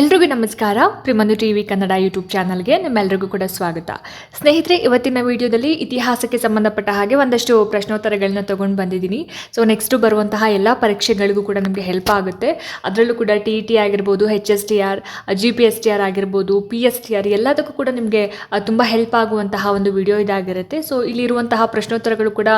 ಎಲ್ರಿಗೂ ನಮಸ್ಕಾರ. ಪ್ರಿಮನು ಟಿ ವಿ ಕನ್ನಡ ಯೂಟ್ಯೂಬ್ ಚಾನಲ್ಗೆ ನಿಮ್ಮೆಲ್ಲರಿಗೂ ಕೂಡ ಸ್ವಾಗತ. ಸ್ನೇಹಿತರೆ, ಇವತ್ತಿನ ವಿಡಿಯೋದಲ್ಲಿ ಇತಿಹಾಸಕ್ಕೆ ಸಂಬಂಧಪಟ್ಟ ಹಾಗೆ ಒಂದಷ್ಟು ಪ್ರಶ್ನೋತ್ತರಗಳನ್ನ ತೊಗೊಂಡು ಬಂದಿದ್ದೀನಿ. ಸೊ ನೆಕ್ಸ್ಟು ಬರುವಂತಹ ಎಲ್ಲ ಪರೀಕ್ಷೆಗಳಿಗೂ ಕೂಡ ನಿಮಗೆ ಹೆಲ್ಪ್ ಆಗುತ್ತೆ. ಅದರಲ್ಲೂ ಕೂಡ ಟಿ ಇ ಟಿ ಆಗಿರ್ಬೋದು H S T R G P S T R ಆಗಿರ್ಬೋದು ಪಿ ಎಸ್ ಟಿ ಆರ್ ಎಲ್ಲದಕ್ಕೂ ಕೂಡ ನಿಮಗೆ ತುಂಬ ಹೆಲ್ಪ್ ಆಗುವಂತಹ ಒಂದು ವಿಡಿಯೋ ಇದಾಗಿರುತ್ತೆ. ಸೊ ಇಲ್ಲಿರುವಂತಹ ಪ್ರಶ್ನೋತ್ತರಗಳು ಕೂಡ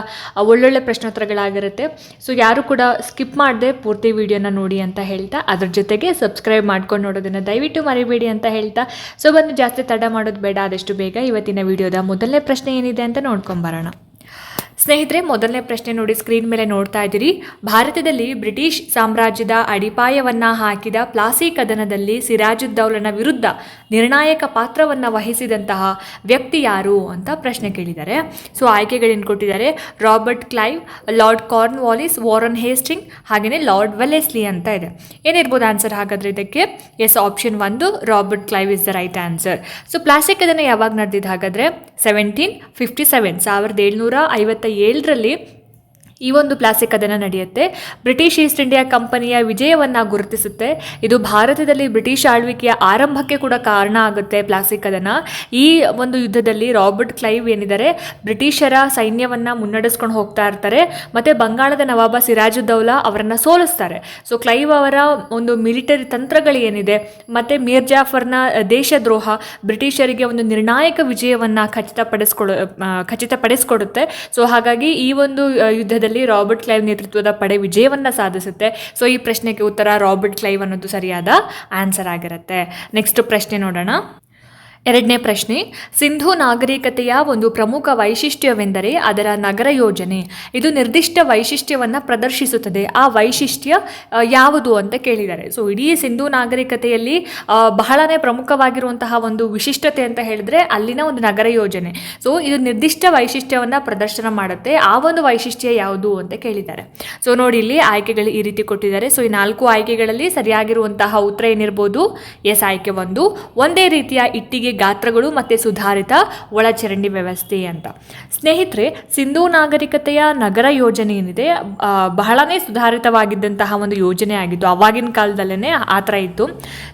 ಒಳ್ಳೊಳ್ಳೆ ಪ್ರಶ್ನೋತ್ತರಗಳಾಗಿರುತ್ತೆ. ಸೊ ಯಾರು ಕೂಡ ಸ್ಕಿಪ್ ಮಾಡದೆ ಪೂರ್ತಿ ವಿಡಿಯೋನ ನೋಡಿ ಅಂತ ಹೇಳ್ತಾ, ಅದ್ರ ಜೊತೆಗೆ ಸಬ್ಸ್ಕ್ರೈಬ್ ಮಾಡ್ಕೊಂಡು ನೋಡೋದನ್ನು ದಯವಿಟ್ಟು ಮರಿಬೇಡಿ ಅಂತ ಹೇಳ್ತಾ ಸೊ ಬಂದು ಜಾಸ್ತಿ ತಡ ಮಾಡೋದು ಬೇಡ, ಆದಷ್ಟು ಬೇಗ ಇವತ್ತಿನ ವಿಡಿಯೋದ ಮೊದಲನೇ ಪ್ರಶ್ನೆ ಏನಿದೆ ಅಂತ ನೋಡ್ಕೊಂಬರೋಣ ಸ್ನೇಹಿತರೆ, ಮೊದಲನೇ ಪ್ರಶ್ನೆ ನೋಡಿ ಸ್ಕ್ರೀನ್ ಮೇಲೆ ನೋಡ್ತಾ ಇದ್ದೀರಿ. ಭಾರತದಲ್ಲಿ ಬ್ರಿಟಿಷ್ ಸಾಮ್ರಾಜ್ಯದ ಅಡಿಪಾಯವನ್ನ ಹಾಕಿದ ಪ್ಲಾಸಿ ಕದನದಲ್ಲಿ ಸಿರಾಜುದ್ದೌಲನ ವಿರುದ್ಧ ನಿರ್ಣಾಯಕ ಪಾತ್ರವನ್ನು ವಹಿಸಿದಂತಹ ವ್ಯಕ್ತಿ ಯಾರು ಅಂತ ಪ್ರಶ್ನೆ ಕೇಳಿದ್ದಾರೆ. ಸೊ ಆಯ್ಕೆಗಳೇನು ಕೊಟ್ಟಿದ್ದಾರೆ? Robert Clive, Lord Cornwallis Warren Hasting ಹಾಗೆಯೇ ಲಾರ್ಡ್ ವೆಲೆಸ್ಲಿ ಅಂತ ಇದೆ. ಏನಿರ್ಬೋದು ಆನ್ಸರ್ ಹಾಗಾದ್ರೆ ಇದಕ್ಕೆ? ಎಸ್, ಆಪ್ಷನ್ ಒಂದು, Robert Clive is the right answer. So Plassey ಕದನ ಯಾವಾಗ ನಡೆದಿದ್ದು ಹಾಗಾದ್ರೆ? ಸೆವೆಂಟೀನ್ ಫಿಫ್ಟಿ ಸೆವೆನ್ ಸಾವಿರದ ಏಳ್ನೂರ ಐವತ್ತ ಏಳರಲ್ಲಿ ಈ ಒಂದು ಪ್ಲಾಸ್ಟಿಕ್ ಕದನ ನಡೆಯುತ್ತೆ. ಬ್ರಿಟಿಷ್ ಈಸ್ಟ್ ಇಂಡಿಯಾ ಕಂಪನಿಯ ವಿಜಯವನ್ನು ಗುರುತಿಸುತ್ತೆ. ಇದು ಭಾರತದಲ್ಲಿ ಬ್ರಿಟಿಷ್ ಆಳ್ವಿಕೆಯ ಆರಂಭಕ್ಕೆ ಕೂಡ ಕಾರಣ ಆಗುತ್ತೆ ಪ್ಲಾಸ್ಟಿಕ್ ಕದನ ಈ ಒಂದು ಯುದ್ಧದಲ್ಲಿ ರಾಬರ್ಟ್ ಕ್ಲೈವ್ ಏನಿದ್ದಾರೆ ಬ್ರಿಟಿಷರ ಸೈನ್ಯವನ್ನು ಮುನ್ನಡೆಸ್ಕೊಂಡು ಹೋಗ್ತಾ ಇರ್ತಾರೆ ಮತ್ತು ಬಂಗಾಳದ ನವಾಬ ಸಿರಾಜುದ್ದೌಲಾ ಅವರನ್ನು ಸೋಲಿಸ್ತಾರೆ. ಸೊ ಕ್ಲೈವ್ ಅವರ ಒಂದು ಮಿಲಿಟರಿ ತಂತ್ರಗಳು ಏನಿದೆ ಮತ್ತು ಮೀರ್ ಜಾಫರ್ನ ದೇಶದ್ರೋಹ ಬ್ರಿಟಿಷರಿಗೆ ಒಂದು ನಿರ್ಣಾಯಕ ವಿಜಯವನ್ನು ಖಚಿತಪಡಿಸ್ಕೊಡ ಖಚಿತಪಡಿಸ್ಕೊಡುತ್ತೆ. ಸೊ ಹಾಗಾಗಿ ಈ ಒಂದು ಆ, ಯುದ್ಧದಲ್ಲಿ ರಾಬರ್ಟ್ ಕ್ಲೈವ್ ನೇತೃತ್ವದ ಪಡೆ ವಿಜಯವನ್ನ ಸಾಧಿಸುತ್ತೆ. ಸೊ ಈ ಪ್ರಶ್ನೆಗೆ ಉತ್ತರ ರಾಬರ್ಟ್ ಕ್ಲೈವ್ ಅನ್ನೋದು ಸರಿಯಾದ ಆನ್ಸರ್ ಆಗಿರುತ್ತೆ. ನೆಕ್ಸ್ಟ್ ಪ್ರಶ್ನೆ ನೋಡೋಣ. ಎರಡನೇ ಪ್ರಶ್ನೆ, ಸಿಂಧು ನಾಗರಿಕತೆಯ ಒಂದು ಪ್ರಮುಖ ವೈಶಿಷ್ಟ್ಯವೆಂದರೆ ಅದರ ನಗರ ಯೋಜನೆ. ಇದು ನಿರ್ದಿಷ್ಟ ವೈಶಿಷ್ಟ್ಯವನ್ನು ಪ್ರದರ್ಶಿಸುತ್ತದೆ. ಆ ವೈಶಿಷ್ಟ್ಯ ಯಾವುದು ಅಂತ ಕೇಳಿದ್ದಾರೆ ಸೊ, ಇಡೀ ಸಿಂಧು ನಾಗರಿಕತೆಯಲ್ಲಿ ಬಹಳನೇ ಪ್ರಮುಖವಾಗಿರುವಂತಹ ಒಂದು ವಿಶಿಷ್ಟತೆ ಅಂತ ಹೇಳಿದ್ರೆ ಅಲ್ಲಿನ ಒಂದು ನಗರ ಯೋಜನೆ. ಸೊ, ಇದು ನಿರ್ದಿಷ್ಟ ವೈಶಿಷ್ಟ್ಯವನ್ನು ಪ್ರದರ್ಶನ ಮಾಡುತ್ತೆ. ಆ ಒಂದು ವೈಶಿಷ್ಟ್ಯ ಯಾವುದು ಅಂತ ಕೇಳಿದ್ದಾರೆ ಸೊ, ನೋಡಿ ಇಲ್ಲಿ ಆಯ್ಕೆಗಳು ಈ ರೀತಿ ಕೊಟ್ಟಿದ್ದಾರೆ. ಸೊ, ಈ ನಾಲ್ಕು ಆಯ್ಕೆಗಳಲ್ಲಿ ಸರಿಯಾಗಿರುವಂತಹ ಉತ್ತರ ಏನಿರ್ಬೋದು? ಎಸ್, ಆಯ್ಕೆ ಒಂದು. ಒಂದೇ ರೀತಿಯ ಇಟ್ಟಿಗೆ ಗಾತ್ರಗಳು ಮತ್ತು ಸುಧಾರಿತ ಒಳಚರಂಡಿ ವ್ಯವಸ್ಥೆ ಅಂತ. ಸ್ನೇಹಿತರೆ, ಸಿಂಧೂ ನಾಗರಿಕತೆಯ ನಗರ ಯೋಜನೆ ಏನಿದೆ ಬಹಳನೇ ಸುಧಾರಿತವಾಗಿದ್ದಂತಹ ಒಂದು ಯೋಜನೆ ಆಗಿತ್ತು ಅವಾಗಿನ ಕಾಲದಲ್ಲೇ ಆ ಥರ ಇತ್ತು.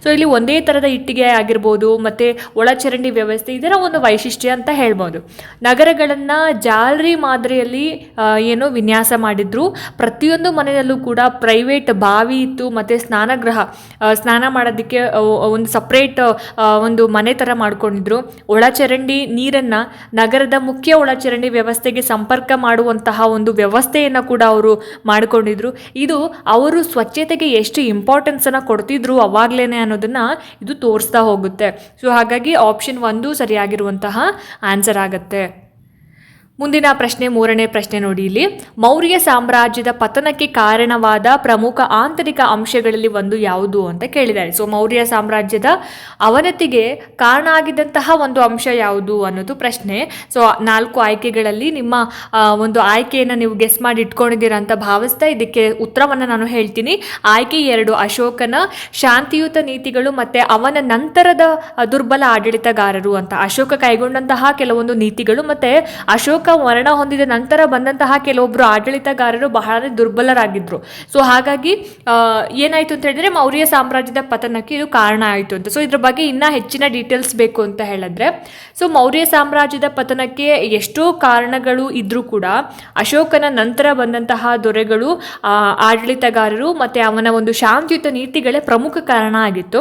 ಸೊ ಇಲ್ಲಿ ಒಂದೇ ಥರದ ಇಟ್ಟಿಗೆ ಆಗಿರ್ಬೋದು, ಮತ್ತು ಒಳಚರಂಡಿ ವ್ಯವಸ್ಥೆ, ಇದರ ಒಂದು ವೈಶಿಷ್ಟ್ಯ ಅಂತ ಹೇಳ್ಬೋದು. ನಗರಗಳನ್ನು ಜಾಲರಿ ಮಾದರಿಯಲ್ಲಿ ಏನು ವಿನ್ಯಾಸ ಮಾಡಿದ್ರು. ಪ್ರತಿಯೊಂದು ಮನೆಯಲ್ಲೂ ಕೂಡ ಪ್ರೈವೇಟ್ ಬಾವಿ ಇತ್ತು, ಮತ್ತು ಸ್ನಾನಗೃಹ ಸ್ನಾನ ಮಾಡೋದಕ್ಕೆ ಒಂದು ಸಪ್ರೇಟ್ ಒಂದು ಮನೆ ಥರ ಮಾಡ್ಕೊಂಡಿದ್ರು. ಒಳಚರಂಡಿ ನೀರನ್ನು ನಗರದ ಮುಖ್ಯ ಒಳಚರಂಡಿ ವ್ಯವಸ್ಥೆಗೆ ಸಂಪರ್ಕ ಮಾಡುವಂತಹ ಒಂದು ವ್ಯವಸ್ಥೆಯನ್ನು ಕೂಡ ಅವರು ಮಾಡಿಕೊಂಡಿದ್ರು. ಇದು ಅವರು ಸ್ವಚ್ಛತೆಗೆ ಎಷ್ಟು ಇಂಪಾರ್ಟೆನ್ಸನ್ನು ಕೊಡ್ತಿದ್ರು ಅವಾಗಲೇ ಅನ್ನೋದನ್ನು ಇದು ತೋರಿಸ್ತಾ ಹೋಗುತ್ತೆ. ಸೊ ಹಾಗಾಗಿ ಆಪ್ಷನ್ ಒಂದು ಸರಿಯಾಗಿರುವಂತಹ ಆನ್ಸರ್ ಆಗುತ್ತೆ. ಮುಂದಿನ ಪ್ರಶ್ನೆ, ಮೂರನೇ ಪ್ರಶ್ನೆ ನೋಡಿ ಇಲ್ಲಿ. ಮೌರ್ಯ ಸಾಮ್ರಾಜ್ಯದ ಪತನಕ್ಕೆ ಕಾರಣವಾದ ಪ್ರಮುಖ ಆಂತರಿಕ ಅಂಶಗಳಲ್ಲಿ ಒಂದು ಯಾವುದು ಅಂತ ಕೇಳಿದ್ದಾರೆ. ಸೊ ಮೌರ್ಯ ಸಾಮ್ರಾಜ್ಯದ ಅವನತಿಗೆ ಕಾರಣ ಆಗಿದ್ದಂತಹ ಒಂದು ಅಂಶ ಯಾವುದು ಅನ್ನೋದು ಪ್ರಶ್ನೆ. ಸೊ ನಾಲ್ಕು ಆಯ್ಕೆಗಳಲ್ಲಿ ನಿಮ್ಮ ಒಂದು ಆಯ್ಕೆಯನ್ನು ನೀವು ಗೆಸ್ ಮಾಡಿ ಇಟ್ಕೊಂಡಿದ್ದೀರಾ ಅಂತ ಭಾವಿಸ್ತಾ ಇದಕ್ಕೆ ಉತ್ತರವನ್ನು ನಾನು ಹೇಳ್ತೀನಿ. ಆಯ್ಕೆ ಎರಡು, ಅಶೋಕನ ಶಾಂತಿಯುತ ನೀತಿಗಳು ಮತ್ತು ಅವನ ನಂತರದ ದುರ್ಬಲ ಆಡಳಿತಗಾರರು ಅಂತ. ಅಶೋಕ ಕೈಗೊಂಡಂತಹ ಕೆಲವೊಂದು ನೀತಿಗಳು ಮತ್ತು ಅಶೋಕ ಮರಣ ಹೊಂದಿದ ನಂತರ ಬಂದಂತಹ ಕೆಲವೊಬ್ಬರು ಆಡಳಿತಗಾರರು ಬಹಳ ದುರ್ಬಲರಾಗಿದ್ದರು ಸೊ ಹಾಗಾಗಿ ಏನಾಯಿತು ಅಂತ ಹೇಳಿದ್ರೆ ಮೌರ್ಯ ಸಾಮ್ರಾಜ್ಯದ ಪತನಕ್ಕೆ ಇದು ಕಾರಣ ಆಯಿತು ಅಂತ. ಸೊ ಇದ್ರ ಬಗ್ಗೆ ಇನ್ನೂ ಹೆಚ್ಚಿನ ಡೀಟೇಲ್ಸ್ ಬೇಕು ಅಂತ ಹೇಳಿದ್ರೆ ಸೊ ಮೌರ್ಯ ಸಾಮ್ರಾಜ್ಯದ ಪತನಕ್ಕೆ ಎಷ್ಟೋ ಕಾರಣಗಳು ಇದ್ರೂ ಕೂಡ ಅಶೋಕನ ನಂತರ ಬಂದಂತಹ ದೊರೆಗಳು ಆಡಳಿತಗಾರರು ಮತ್ತು ಅವನ ಒಂದು ಶಾಂತಿಯುತ ನೀತಿಗಳೇ ಪ್ರಮುಖ ಕಾರಣ ಆಗಿತ್ತು.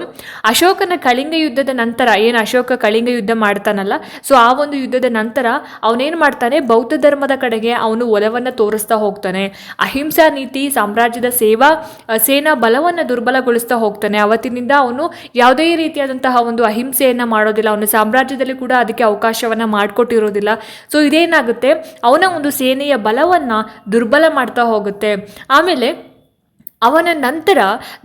ಅಶೋಕನ ಕಳಿಂಗ ಯುದ್ಧದ ನಂತರ, ಏನು ಅಶೋಕ ಕಳಿಂಗ ಯುದ್ಧ ಮಾಡ್ತಾನಲ್ಲ ಸೊ ಆ ಒಂದು ಯುದ್ಧದ ನಂತರ ಅವನೇನು ಮಾಡ್ತಾನೆ? ಬೌದ್ಧ ಧರ್ಮದ ಕಡೆಗೆ ಅವನು ಒಲವನ್ನು ತೋರಿಸ್ತಾ ಹೋಗ್ತಾನೆ. ಅಹಿಂಸಾ ನೀತಿ, ಸಾಮ್ರಾಜ್ಯದ ಸೇವಾ ಸೇನಾ ಬಲವನ್ನು ದುರ್ಬಲಗೊಳಿಸ್ತಾ ಹೋಗ್ತಾನೆ. ಅವತ್ತಿನಿಂದ ಅವನು ಯಾವುದೇ ರೀತಿಯಾದಂತಹ ಒಂದು ಅಹಿಂಸೆಯನ್ನು ಮಾಡೋದಿಲ್ಲ. ಅವನು ಸಾಮ್ರಾಜ್ಯದಲ್ಲಿ ಕೂಡ ಅದಕ್ಕೆ ಅವಕಾಶವನ್ನು ಮಾಡಿಕೊಟ್ಟಿರೋದಿಲ್ಲ. ಸೊ ಇದೇನಾಗುತ್ತೆ? ಅವನ ಒಂದು ಸೇನೆಯ ಬಲವನ್ನು ದುರ್ಬಲ ಮಾಡ್ತಾ ಹೋಗುತ್ತೆ. ಆಮೇಲೆ ಅವನ ನಂತರ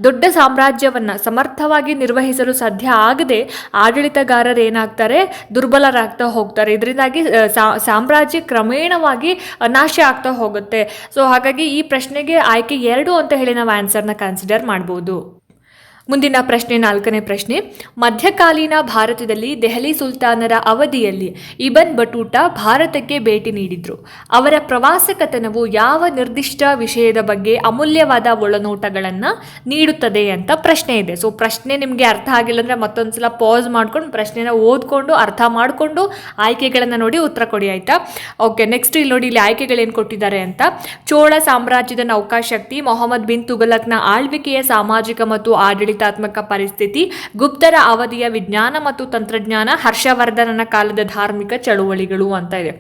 ದೊಡ್ಡ ಸಾಮ್ರಾಜ್ಯವನ್ನು ಸಮರ್ಥವಾಗಿ ನಿರ್ವಹಿಸಲು ಸಾಧ್ಯ ಆಗದೆ ಆಡಳಿತಗಾರರೇನಾಗ್ತಾರೆ ದುರ್ಬಲರಾಗ್ತಾ ಹೋಗ್ತಾರೆ. ಇದರಿಂದಾಗಿ ಸಾಮ್ರಾಜ್ಯ ಕ್ರಮೇಣವಾಗಿ ನಾಶ ಆಗ್ತಾ ಹೋಗುತ್ತೆ. ಸೊ ಹಾಗಾಗಿ ಈ ಪ್ರಶ್ನೆಗೆ ಆಯ್ಕೆ ಎರಡು ಅಂತ ಹೇಳಿ ನಾವು ಆನ್ಸರ್ನ ಕನ್ಸಿಡರ್ ಮಾಡ್ಬೋದು. ಮುಂದಿನ ಪ್ರಶ್ನೆ, ನಾಲ್ಕನೇ ಪ್ರಶ್ನೆ. ಮಧ್ಯಕಾಲೀನ ಭಾರತದಲ್ಲಿ ದೆಹಲಿ ಸುಲ್ತಾನರ ಅವಧಿಯಲ್ಲಿ ಇಬನ್ ಬಟೂಟ ಭಾರತಕ್ಕೆ ಭೇಟಿ ನೀಡಿದ್ರು. ಅವರ ಪ್ರವಾಸ ಕಥನವು ಯಾವ ನಿರ್ದಿಷ್ಟ ವಿಷಯದ ಬಗ್ಗೆ ಅಮೂಲ್ಯವಾದ ಒಳನೋಟಗಳನ್ನು ನೀಡುತ್ತದೆ ಅಂತ ಪ್ರಶ್ನೆ ಇದೆ. ಸೊ ಪ್ರಶ್ನೆ ನಿಮಗೆ ಅರ್ಥ ಆಗಿಲ್ಲ ಅಂದರೆ ಮತ್ತೊಂದ್ಸಲ ಪಾಸ್ ಮಾಡ್ಕೊಂಡು ಪ್ರಶ್ನೆನ ಓದ್ಕೊಂಡು, ಅರ್ಥ ಮಾಡಿಕೊಂಡು ಆಯ್ಕೆಗಳನ್ನು ನೋಡಿ ಉತ್ತರ ಕೊಡಿ ಆಯಿತಾ? ಓಕೆ ನೆಕ್ಸ್ಟ್ ಇಲ್ಲಿ ನೋಡಿ, ಇಲ್ಲಿ ಆಯ್ಕೆಗಳೇನು ಕೊಟ್ಟಿದ್ದಾರೆ ಅಂತ. ಚೋಳ ಸಾಮ್ರಾಜ್ಯದ ನೌಕಾಶಕ್ತಿ ಮೊಹಮ್ಮದ್ ಬಿನ್ ತುಗಲಕ್ನ ಆಳ್ವಿಕೆಯ ಸಾಮಾಜಿಕ ಮತ್ತು ಆಡಳಿತಾತ್ಮಕ ಪರಿಸ್ಥಿತಿ, ಗುಪ್ತರ ಅವಧಿಯ ವಿಜ್ಞಾನ ಮತ್ತು ತಂತ್ರಜ್ಞಾನ, ಹರ್ಷವರ್ಧನನ ಕಾಲದ ಧಾರ್ಮಿಕ ಚಳುವಳಿಗಳು ಅಂತ ಇದೆ.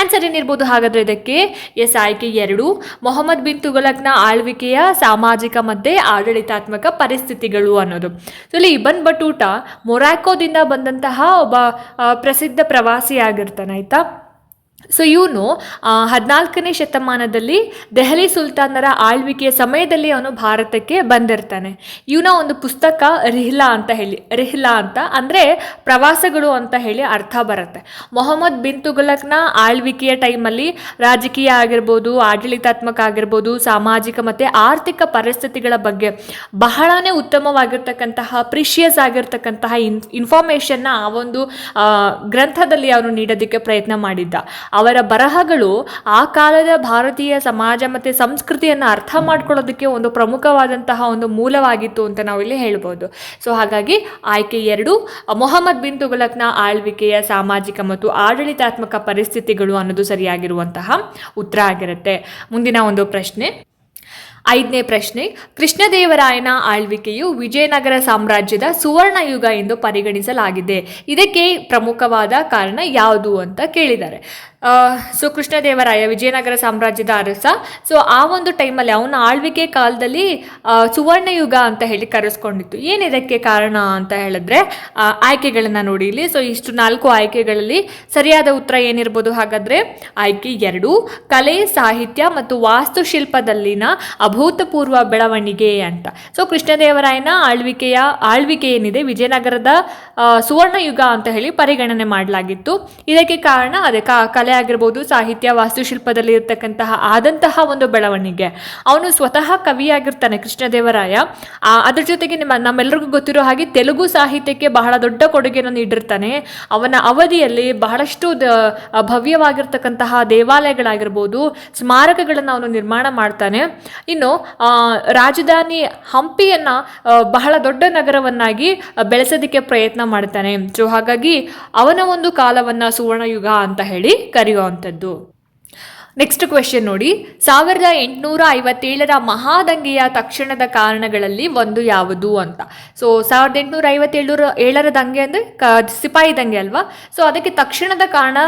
ಆನ್ಸರ್ ಏನಿರ್ಬೋದು? ಹಾಗಾದ್ರೆ ಇದಕ್ಕೆ ಎಸ್ ಆಯ್ಕೆ ಎರಡು. ಮೊಹಮ್ಮದ್ ಬಿನ್ ತುಗಲಕ್ನ ಆಳ್ವಿಕೆಯ ಸಾಮಾಜಿಕ ಮತ್ತೆ ಆಡಳಿತಾತ್ಮಕ ಪರಿಸ್ಥಿತಿಗಳು ಅನ್ನೋದು. ಸೊ ಇಲ್ಲಿ ಇಬನ್ ಬಟೂಟ ಮೊರಾಕೋದಿಂದ ಬಂದಂತಹ ಒಬ್ಬ ಪ್ರಸಿದ್ಧ ಪ್ರವಾಸಿ ಆಗಿರ್ತಾನೆ ಆಯ್ತಾ? ಸೊ ಇವನು ಹದಿನಾಲ್ಕನೇ ಶತಮಾನದಲ್ಲಿ ದೆಹಲಿ ಸುಲ್ತಾನರ ಆಳ್ವಿಕೆಯ ಸಮಯದಲ್ಲಿ ಅವನು ಭಾರತಕ್ಕೆ ಬಂದಿರ್ತಾನೆ. ಇವನ ಒಂದು ಪುಸ್ತಕ ರಿಹ್ಲಾ ಅಂತ ಹೇಳಿ, ರಿಹ್ಲಾ ಅಂತ, ಅಂದರೆ ಪ್ರವಾಸಗಳು ಅಂತ ಹೇಳಿ ಅರ್ಥ ಬರುತ್ತೆ. ಮೊಹಮ್ಮದ್ ಬಿನ್ ತುಗಲಕ್ನ ಆಳ್ವಿಕೆಯ ಟೈಮಲ್ಲಿ ರಾಜಕೀಯ ಆಗಿರ್ಬೋದು, ಆಡಳಿತಾತ್ಮಕ ಆಗಿರ್ಬೋದು, ಸಾಮಾಜಿಕ ಮತ್ತು ಆರ್ಥಿಕ ಪರಿಸ್ಥಿತಿಗಳ ಬಗ್ಗೆ ಬಹಳನೇ ಉತ್ತಮವಾಗಿರ್ತಕ್ಕಂತಹ ಪ್ರಿಷಿಯಸ್ ಆಗಿರ್ತಕ್ಕಂತಹ ಇನ್ ಇನ್ಫಾರ್ಮೇಷನ್ನ ಆ ಒಂದು ಗ್ರಂಥದಲ್ಲಿ ಅವನು ನೀಡೋದಕ್ಕೆ ಪ್ರಯತ್ನ ಮಾಡಿದ್ದ. ಅವರ ಬರಹಗಳು ಆ ಕಾಲದ ಭಾರತೀಯ ಸಮಾಜ ಮತ್ತು ಸಂಸ್ಕೃತಿಯನ್ನು ಅರ್ಥ ಮಾಡ್ಕೊಳ್ಳೋದಕ್ಕೆ ಒಂದು ಪ್ರಮುಖವಾದಂತಹ ಒಂದು ಮೂಲವಾಗಿತ್ತು ಅಂತ ನಾವಿಲ್ಲಿ ಹೇಳ್ಬೋದು. ಸೊ ಹಾಗಾಗಿ ಆಯ್ಕೆ ಎರಡು, ಮೊಹಮ್ಮದ್ ಬಿನ್ ತುಗಲಕ್ನ ಆಳ್ವಿಕೆಯ ಸಾಮಾಜಿಕ ಮತ್ತು ಆಡಳಿತಾತ್ಮಕ ಪರಿಸ್ಥಿತಿಗಳು ಅನ್ನೋದು ಸರಿಯಾಗಿರುವಂತಹ ಉತ್ತರ ಆಗಿರುತ್ತೆ. ಮುಂದಿನ ಒಂದು ಪ್ರಶ್ನೆ. ಐದನೇ ಪ್ರಶ್ನೆ, ಕೃಷ್ಣದೇವರಾಯನ ಆಳ್ವಿಕೆಯು ವಿಜಯನಗರ ಸಾಮ್ರಾಜ್ಯದ ಸುವರ್ಣ ಯುಗ ಎಂದು ಪರಿಗಣಿಸಲಾಗಿದೆ. ಇದಕ್ಕೆ ಪ್ರಮುಖವಾದ ಕಾರಣ ಯಾವುದು ಅಂತ ಕೇಳಿದ್ದಾರೆ. ಸೊ ಕೃಷ್ಣದೇವರಾಯ, ವಿಜಯನಗರ ಸಾಮ್ರಾಜ್ಯದ ಅರಸ. ಸೊ ಆ ಒಂದು ಟೈಮಲ್ಲಿ ಅವನ ಆಳ್ವಿಕೆ ಕಾಲದಲ್ಲಿ ಸುವರ್ಣಯುಗ ಸುವರ್ಣ ಯುಗ ಅಂತ ಹೇಳಿ ಕರೆಸ್ಕೊಂಡಿತ್ತು. ಏನಿದಕ್ಕೆ ಕಾರಣ ಅಂತ ಹೇಳಿದ್ರೆ ಆಯ್ಕೆಗಳನ್ನ ನೋಡಿ ಇಲ್ಲಿ. ಸೊ ಇಷ್ಟು ನಾಲ್ಕು ಆಯ್ಕೆಗಳಲ್ಲಿ ಸರಿಯಾದ ಉತ್ತರ ಏನಿರ್ಬೋದು ಹಾಗಾದ್ರೆ, ಆಯ್ಕೆ ಎರಡು, ಕಲೆ, ಸಾಹಿತ್ಯ ಮತ್ತು ವಾಸ್ತುಶಿಲ್ಪದಲ್ಲಿನ ಅಭೂತಪೂರ್ವ ಬೆಳವಣಿಗೆ ಅಂತ. ಸೊ ಕೃಷ್ಣದೇವರಾಯನ ಆಳ್ವಿಕೆಯ, ಆಳ್ವಿಕೆ ಏನಿದೆ, ವಿಜಯನಗರದ ಸುವರ್ಣಯುಗ ಸುವರ್ಣ ಯುಗ ಅಂತ ಹೇಳಿ ಪರಿಗಣನೆ ಮಾಡಲಾಗಿತ್ತು. ಇದಕ್ಕೆ ಕಾರಣ ಅದೇ ಕ ಕಲೆ ಆಗಿರ್ಬೋದು, ಸಾಹಿತ್ಯ ವಾಸ್ತುಶಿಲ್ಪದಲ್ಲಿ ಇರ್ತಕ್ಕಂತಹ ಆದಂತಹ ಒಂದು ಬೆಳವಣಿಗೆ. ಅವನು ಸ್ವತಃ ಕವಿಯಾಗಿರ್ತಾನೆ ಕೃಷ್ಣದೇವರಾಯ. ಅದರ ಜೊತೆಗೆ ನಿಮ್ಮ ನಮ್ಮೆಲ್ಲರಿಗೂ ಗೊತ್ತಿರೋ ಹಾಗೆ ತೆಲುಗು ಸಾಹಿತ್ಯಕ್ಕೆ ಬಹಳ ದೊಡ್ಡ ಕೊಡುಗೆಯನ್ನು ನೀಡಿರ್ತಾನೆ. ಅವನ ಅವಧಿಯಲ್ಲಿ ಬಹಳಷ್ಟು ಭವ್ಯವಾಗಿರ್ತಕ್ಕಂತಹ ದೇವಾಲಯಗಳಾಗಿರ್ಬೋದು, ಸ್ಮಾರಕಗಳನ್ನು ಅವನು ನಿರ್ಮಾಣ ಮಾಡ್ತಾನೆ. ಇನ್ನು ರಾಜಧಾನಿ ಹಂಪಿಯನ್ನು ಬಹಳ ದೊಡ್ಡ ನಗರವನ್ನಾಗಿ ಬೆಳೆಸೋದಕ್ಕೆ ಪ್ರಯತ್ನ ಮಾಡ್ತಾನೆ. ಸೊ, ಹಾಗಾಗಿ ಅವನ ಒಂದು ಕಾಲವನ್ನು ಸುವರ್ಣಯುಗ ಅಂತ ಹೇಳಿ ಕರೆಯುವಂಥದ್ದು. ನೆಕ್ಸ್ಟ್ ಕ್ವೆಶನ್ ನೋಡಿ. ಸಾವಿರದ ಎಂಟುನೂರ ಐವತ್ತೇಳರ ಮಹಾದಂಗೆಯ ತಕ್ಷಣದ ಕಾರಣಗಳಲ್ಲಿ ಒಂದು ಯಾವುದು ಅಂತ. ಸೊ ಸಾವಿರದ ಎಂಟುನೂರ ಐವತ್ತೇಳರ ಏಳರ ದಂಗೆ ಅಂದರೆ ಕ, ಸಿಪಾಯಿ ದಂಗೆ ಅಲ್ವಾ? ಸೊ ಅದಕ್ಕೆ ತಕ್ಷಣದ ಕಾರಣ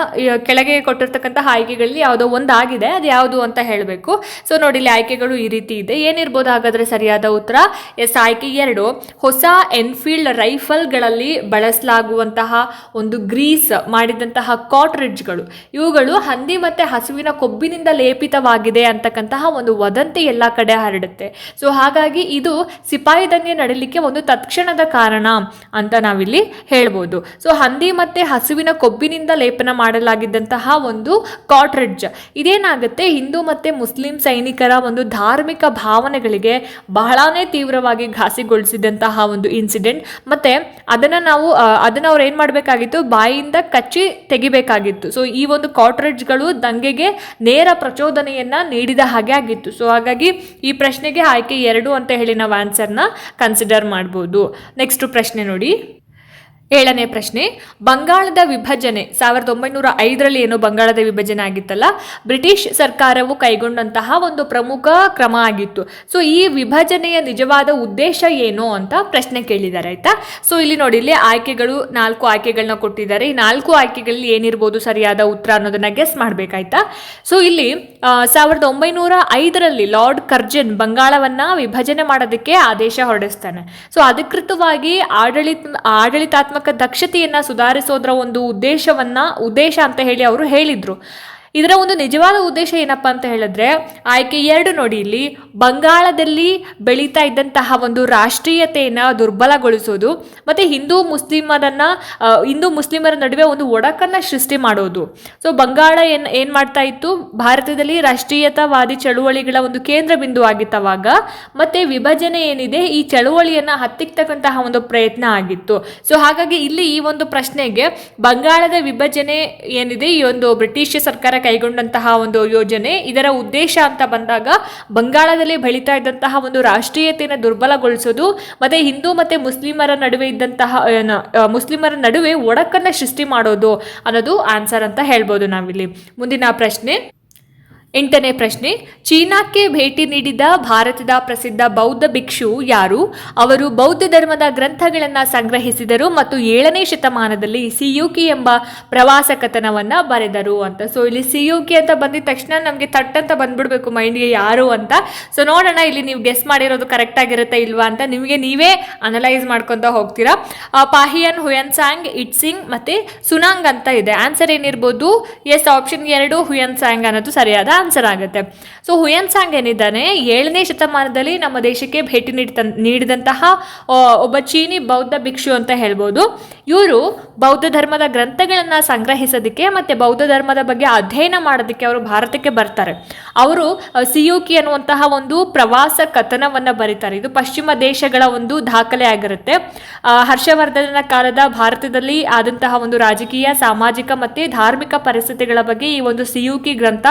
ಕೆಳಗೆ ಕೊಟ್ಟಿರ್ತಕ್ಕಂಥ ಆಯ್ಕೆಗಳಲ್ಲಿ ಯಾವುದೋ ಒಂದು ಆಗಿದೆ ಅದು ಯಾವುದು ಅಂತ ಹೇಳಬೇಕು. ಸೊ ನೋಡಿ, ಇಲ್ಲಿ ಆಯ್ಕೆಗಳು ಈ ರೀತಿ ಇದೆ. ಏನಿರ್ಬೋದು ಹಾಗಾದರೆ ಸರಿಯಾದ ಉತ್ತರ? ಎಸ್, ಆಯ್ಕೆ ಎರಡು. ಹೊಸ ಎನ್ಫೀಲ್ಡ್ ರೈಫಲ್ಗಳಲ್ಲಿ ಬಳಸಲಾಗುವಂತಹ ಒಂದು ಗ್ರೀಸ್ ಮಾಡಿದಂತಹ ಕಾಟ್ರಿಡ್ಜ್ಗಳು. ಇವುಗಳು ಹಂದಿ ಮತ್ತು ಹಸುವಿನ ಕೊಬ್ಬಿನಿಂದ ಲೇಪಿತವಾಗಿದೆ ಅಂತಕ್ಕಂತಹ ಒಂದು ವದಂತಿ ಎಲ್ಲ ಕಡೆ ಹರಡುತ್ತೆ. ಸೊ ಹಾಗಾಗಿ ಇದು ಸಿಪಾಯಿ ದಂಗೆ ನಡೀಲಿಕ್ಕೆ ಒಂದು ತತ್ಕ್ಷಣದ ಕಾರಣ ಅಂತ ನಾವಿಲ್ಲಿ ಹೇಳ್ಬೋದು. ಸೊ ಹಂದಿ ಮತ್ತು ಹಸುವಿನ ಕೊಬ್ಬಿನಿಂದ ಲೇಪನ ಮಾಡಲಾಗಿದ್ದಂತಹ ಒಂದು ಕಾಟ್ರಿಡ್ಜ್. ಇದೇನಾಗುತ್ತೆ? ಹಿಂದೂ ಮತ್ತು ಮುಸ್ಲಿಂ ಸೈನಿಕರ ಒಂದು ಧಾರ್ಮಿಕ ಭಾವನೆಗಳಿಗೆ ಬಹಳನೇ ತೀವ್ರವಾಗಿ ಘಾಸಿಗೊಳಿಸಿದಂತಹ ಒಂದು ಇನ್ಸಿಡೆಂಟ್. ಮತ್ತು ಅದನ್ನು ನಾವು ಅದನ್ನು ಅವ್ರು ಏನು ಮಾಡಬೇಕಾಗಿತ್ತು? ಬಾಯಿಯಿಂದ ಕಚ್ಚಿ ತೆಗಿಬೇಕಾಗಿತ್ತು. ಸೊ ಈ ಒಂದು ಕಾಟ್ರಿಡ್ಜ್ಗಳು ದಂಗೆಗೆ ನೇರ ಪ್ರಚೋದನೆಯನ್ನ ನೀಡಿದ ಹಾಗೆ ಆಗಿತ್ತು. ಸೊ ಹಾಗಾಗಿ ಈ ಪ್ರಶ್ನೆಗೆ ಆಯ್ಕೆ ಎರಡು ಅಂತ ಹೇಳಿ ನಾವು ಆನ್ಸರ್ನ ಕನ್ಸಿಡರ್ ಮಾಡ್ಬೋದು. ನೆಕ್ಸ್ಟ್ ಪ್ರಶ್ನೆ ನೋಡಿ. ಏಳನೇ ಪ್ರಶ್ನೆ, ಬಂಗಾಳದ ವಿಭಜನೆ. ಸಾವಿರದ ಒಂಬೈನೂರ ಐದರಲ್ಲಿ ಏನು ಬಂಗಾಳದ ವಿಭಜನೆ ಆಗಿತ್ತಲ್ಲ, ಬ್ರಿಟಿಷ್ ಸರ್ಕಾರವು ಕೈಗೊಂಡಂತಹ ಒಂದು ಪ್ರಮುಖ ಕ್ರಮ ಆಗಿತ್ತು. ಸೊ ಈ ವಿಭಜನೆಯ ನಿಜವಾದ ಉದ್ದೇಶ ಏನು ಅಂತ ಪ್ರಶ್ನೆ ಕೇಳಿದ್ದಾರೆ, ಆಯ್ತಾ? ಸೊ ಇಲ್ಲಿ ನೋಡಿ, ಇಲ್ಲಿ ಆಯ್ಕೆಗಳು, ನಾಲ್ಕು ಆಯ್ಕೆಗಳನ್ನ ಕೊಟ್ಟಿದ್ದಾರೆ. ಈ ನಾಲ್ಕು ಆಯ್ಕೆಗಳಲ್ಲಿ ಏನಿರ್ಬೋದು ಸರಿಯಾದ ಉತ್ತರ ಅನ್ನೋದನ್ನ ಗೆಸ್ ಮಾಡ್ಬೇಕಾಯ್ತಾ? ಸೊ ಇಲ್ಲಿ ಸಾವಿರದ ಒಂಬೈನೂರ ಐದರಲ್ಲಿ ಲಾರ್ಡ್ ಕರ್ಜನ್ ಬಂಗಾಳವನ್ನ ವಿಭಜನೆ ಮಾಡೋದಕ್ಕೆ ಆದೇಶ ಹೊರಡಿಸ್ತಾನೆ. ಸೊ ಅಧಿಕೃತವಾಗಿ ಆಡಳಿತ, ಆಡಳಿತಾತ್ಮಕ ದಕ್ಷತೆಯನ್ನ ಸುಧಾರಿಸೋದ್ರ ಒಂದು ಉದ್ದೇಶವನ್ನ ಉದ್ದೇಶ ಅಂತ ಹೇಳಿ ಅವರು ಹೇಳಿದ್ರು. ಇದರ ಒಂದು ನಿಜವಾದ ಉದ್ದೇಶ ಏನಪ್ಪ ಅಂತ ಹೇಳಿದ್ರೆ, ಆಯ್ಕೆ ಎರಡು ನೋಡಿ ಇಲ್ಲಿ, ಬಂಗಾಳದಲ್ಲಿ ಬೆಳೀತಾ ಇದ್ದಂತಹ ಒಂದು ರಾಷ್ಟ್ರೀಯತೆಯನ್ನು ದುರ್ಬಲಗೊಳಿಸೋದು ಮತ್ತು ಹಿಂದೂ ಮುಸ್ಲಿಮರನ್ನ ಹಿಂದೂ ಮುಸ್ಲಿಮರ ನಡುವೆ ಒಂದು ಒಡಕನ್ನು ಸೃಷ್ಟಿ ಮಾಡೋದು. ಸೊ ಬಂಗಾಳ ಏನ್, ಏನು ಮಾಡ್ತಾ ಇತ್ತು? ಭಾರತದಲ್ಲಿ ರಾಷ್ಟ್ರೀಯತಾವಾದಿ ಚಳುವಳಿಗಳ ಒಂದು ಕೇಂದ್ರ ಬಿಂದು ಆಗಿತ್ತವಾಗ, ಮತ್ತು ವಿಭಜನೆ ಏನಿದೆ, ಈ ಚಳುವಳಿಯನ್ನ ಹತ್ತಿಕ್ತಕ್ಕಂತಹ ಒಂದು ಪ್ರಯತ್ನ ಆಗಿತ್ತು. ಸೊ ಹಾಗಾಗಿ ಇಲ್ಲಿ ಈ ಒಂದು ಪ್ರಶ್ನೆಗೆ ಬಂಗಾಳದ ವಿಭಜನೆ ಏನಿದೆ, ಈ ಒಂದು ಬ್ರಿಟಿಷ್ ಸರ್ಕಾರ ಕೈಗೊಂಡಂತಹ ಒಂದು ಯೋಜನೆ. ಇದರ ಉದ್ದೇಶ ಅಂತ ಬಂದಾಗ ಬಂಗಾಳದಲ್ಲಿ ಬೆಳೀತಾ ಇದ್ದಂತಹ ಒಂದು ರಾಷ್ಟ್ರೀಯತೆಯನ್ನು ದುರ್ಬಲಗೊಳಿಸೋದು, ಮತ್ತೆ ಹಿಂದೂ ಮತ್ತೆ ಮುಸ್ಲಿಮರ ನಡುವೆ ಇದ್ದಂತಹ ಮುಸ್ಲಿಮರ ನಡುವೆ ಒಡಕನ್ನ ಸೃಷ್ಟಿ ಮಾಡೋದು ಅನ್ನೋದು ಆನ್ಸರ್ ಅಂತ ಹೇಳ್ಬೋದು ನಾವಿಲ್ಲಿ. ಮುಂದಿನ ಪ್ರಶ್ನೆ. ಎಂಟನೇ ಪ್ರಶ್ನೆ, ಚೀನಾಕ್ಕೆ ಭೇಟಿ ನೀಡಿದ ಭಾರತದ ಪ್ರಸಿದ್ಧ ಬೌದ್ಧ ಭಿಕ್ಷು ಯಾರು? ಅವರು ಬೌದ್ಧ ಧರ್ಮದ ಗ್ರಂಥಗಳನ್ನು ಸಂಗ್ರಹಿಸಿದರು ಮತ್ತು ಏಳನೇ ಶತಮಾನದಲ್ಲಿ ಸಿಯುಕಿ ಎಂಬ ಪ್ರವಾಸ ಕಥನವನ್ನು ಬರೆದರು ಅಂತ. ಸೊ ಇಲ್ಲಿ ಸಿಯುಕಿ ಅಂತ ಬಂದಿದ ತಕ್ಷಣ ನಮಗೆ ತಟ್ ಅಂತ ಬಂದ್ಬಿಡ್ಬೇಕು ಮೈಂಡ್ಗೆ ಯಾರು ಅಂತ. ಸೊ ನೋಡೋಣ, ಇಲ್ಲಿ ನೀವು ಗೆಸ್ ಮಾಡಿರೋದು ಕರೆಕ್ಟ್ ಆಗಿರುತ್ತೆ ಇಲ್ವಾ ಅಂತ ನಿಮಗೆ ನೀವೇ ಅನಲೈಸ್ ಮಾಡ್ಕೊತ ಹೋಗ್ತೀರಾ. ಪಾಹಿಯನ್ ಹುಯನ್ ಸಾಂಗ್ ಇಟ್ಸಿಂಗ್ ಮತ್ತೆ ಸುನಾಂಗ್ ಅಂತ ಇದೆ. ಆನ್ಸರ್ ಏನಿರ್ಬೋದು? ಎಸ್ ಆಪ್ಷನ್ ಎರಡು ಹುಯನ್ ಸಾಂಗ್ ಅನ್ನೋದು ಸರಿಯಾದ ಆನ್ಸರ್ ಆಗುತ್ತೆ ಸೊ ಹುಯನ್ ಸಾಂಗ್ ಏನಿದ್ದಾನೆ? ಏಳನೇ ಶತಮಾನದಲ್ಲಿ ನಮ್ಮ ದೇಶಕ್ಕೆ ಭೇಟಿ ನೀಡಿದ ನೀಡಿದಂತಹ ಒಬ್ಬ ಚೀನಿ ಬೌದ್ಧ ಭಿಕ್ಷು ಅಂತ ಹೇಳ್ಬೋದು. ಇವರು ಬೌದ್ಧ ಧರ್ಮದ ಗ್ರಂಥಗಳನ್ನು ಸಂಗ್ರಹಿಸೋದಕ್ಕೆ ಮತ್ತು ಬೌದ್ಧ ಧರ್ಮದ ಬಗ್ಗೆ ಅಧ್ಯಯನ ಮಾಡೋದಕ್ಕೆ ಅವರು ಭಾರತಕ್ಕೆ ಬರ್ತಾರೆ. ಅವರು ಸಿಯುಕಿ ಅನ್ನುವಂತಹ ಒಂದು ಪ್ರವಾಸ ಕಥನವನ್ನು ಬರೀತಾರೆ. ಇದು ಪಶ್ಚಿಮ ದೇಶಗಳ ಒಂದು ದಾಖಲೆ ಆಗಿರುತ್ತೆ. ಹರ್ಷವರ್ಧನ ಕಾಲದ ಭಾರತದಲ್ಲಿ ಆದಂತಹ ಒಂದು ರಾಜಕೀಯ, ಸಾಮಾಜಿಕ ಮತ್ತು ಧಾರ್ಮಿಕ ಪರಿಸ್ಥಿತಿಗಳ ಬಗ್ಗೆ ಈ ಒಂದು ಸಿಯುಕಿ ಗ್ರಂಥ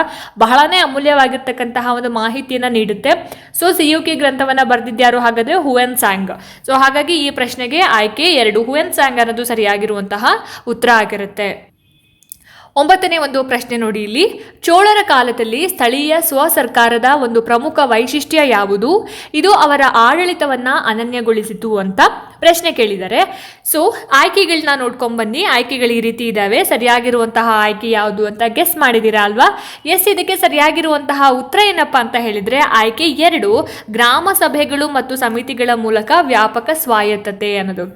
ಬಹಳನೇ ಅಮೂಲ್ಯವಾಗಿರ್ತಕ್ಕಂತಹ ಒಂದು ಮಾಹಿತಿಯನ್ನು ನೀಡುತ್ತೆ. ಸೊ ಸಿಯುಕಿ ಗ್ರಂಥವನ್ನು ಬರೆದಿದ್ಯಾರು ಹಾಗಾದ್ರೆ ಹುವೆನ್ ಸ್ಯಾಂಗ್ ಸೊ ಹಾಗಾಗಿ ಈ ಪ್ರಶ್ನೆಗೆ ಆಯ್ಕೆ ಎರಡು. ಹುವೆನ್ ಸ್ಯಾಂಗ್ ಅನ್ನೋದು ಸರಿಯಾಗಿರುವಂತಹ ಉತ್ತರ ಆಗಿರುತ್ತೆ. ಒಂಬತ್ತನೇ ಒಂದು ಪ್ರಶ್ನೆ ನೋಡಿ ಇಲ್ಲಿ. ಚೋಳರ ಕಾಲದಲ್ಲಿ ಸ್ಥಳೀಯ ಸ್ವ ಸರ್ಕಾರದ ಒಂದು ಪ್ರಮುಖ ವೈಶಿಷ್ಟ್ಯ ಯಾವುದು? ಇದು ಅವರ ಆಡಳಿತವನ್ನ ಅನನ್ಯಗೊಳಿಸಿತು ಅಂತ ಪ್ರಶ್ನೆ ಕೇಳಿದ್ದಾರೆ ಸೊ ಆಯ್ಕೆಗಳನ್ನ ನೋಡ್ಕೊಂಡ್ ಬನ್ನಿ. ಆಯ್ಕೆಗಳು ಈ ರೀತಿ ಇದ್ದಾವೆ ಸರಿಯಾಗಿರುವಂತಹ ಆಯ್ಕೆ ಯಾವುದು ಅಂತ ಗೆಸ್ ಮಾಡಿದ್ದೀರಾ ಅಲ್ವಾ? ಎಸ್ ಇದಕ್ಕೆ ಸರಿಯಾಗಿರುವಂತಹ ಉತ್ತರ ಏನಪ್ಪ ಅಂತ ಹೇಳಿದ್ರೆ, ಆಯ್ಕೆ ಎರಡು, ಗ್ರಾಮ ಸಭೆಗಳು ಮತ್ತು ಸಮಿತಿಗಳ ಮೂಲಕ ವ್ಯಾಪಕ ಸ್ವಾಯತ್ತತೆ ಅನ್ನೋದು.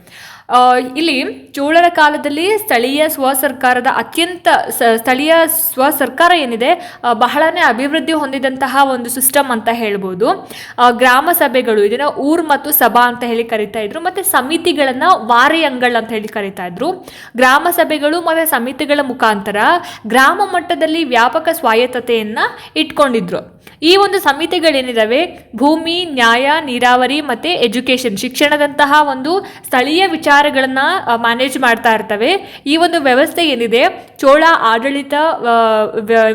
ಇಲ್ಲಿ ಚೋಳರ ಕಾಲದಲ್ಲಿ ಸ್ಥಳೀಯ ಸ್ವ ಸರ್ಕಾರದ ಅತ್ಯಂತ ಸ್ಥಳೀಯ ಸ್ವ ಸರ್ಕಾರ ಏನಿದೆ ಬಹಳನೇ ಅಭಿವೃದ್ಧಿ ಹೊಂದಿದಂತಹ ಒಂದು ಸಿಸ್ಟಮ್ ಅಂತ ಹೇಳ್ಬೋದು. ಗ್ರಾಮ ಸಭೆಗಳು, ಇದನ್ನ ಊರ್ ಮತ್ತು ಸಭಾ ಅಂತ ಹೇಳಿ ಕರಿತಾ ಇದ್ರು, ಮತ್ತೆ ಸಮಿತಿಗಳನ್ನ ವಾರಿಯಂಗಳ್ ಅಂತ ಹೇಳಿ ಕರಿತಾ ಇದ್ರು. ಗ್ರಾಮ ಸಭೆಗಳು ಮತ್ತೆ ಸಮಿತಿಗಳ ಮುಖಾಂತರ ಗ್ರಾಮ ಮಟ್ಟದಲ್ಲಿ ವ್ಯಾಪಕ ಸ್ವಾಯತ್ತತೆಯನ್ನ ಇಟ್ಕೊಂಡಿದ್ರು. ಈ ಒಂದು ಸಮಿತಿಗಳೇನಿದಾವೆ, ಭೂಮಿ, ನ್ಯಾಯ, ನೀರಾವರಿ ಮತ್ತೆ ಎಜುಕೇಶನ್ ಶಿಕ್ಷಣದಂತಹ ಒಂದು ಸ್ಥಳೀಯ ವಿಚಾರಗಳನ್ನ ಮ್ಯಾನೇಜ್ ಮಾಡ್ತಾ ಇರ್ತವೆ. ಈ ಒಂದು ವ್ಯವಸ್ಥೆ ಏನಿದೆ, ಚೋಳ ಆಡಳಿತ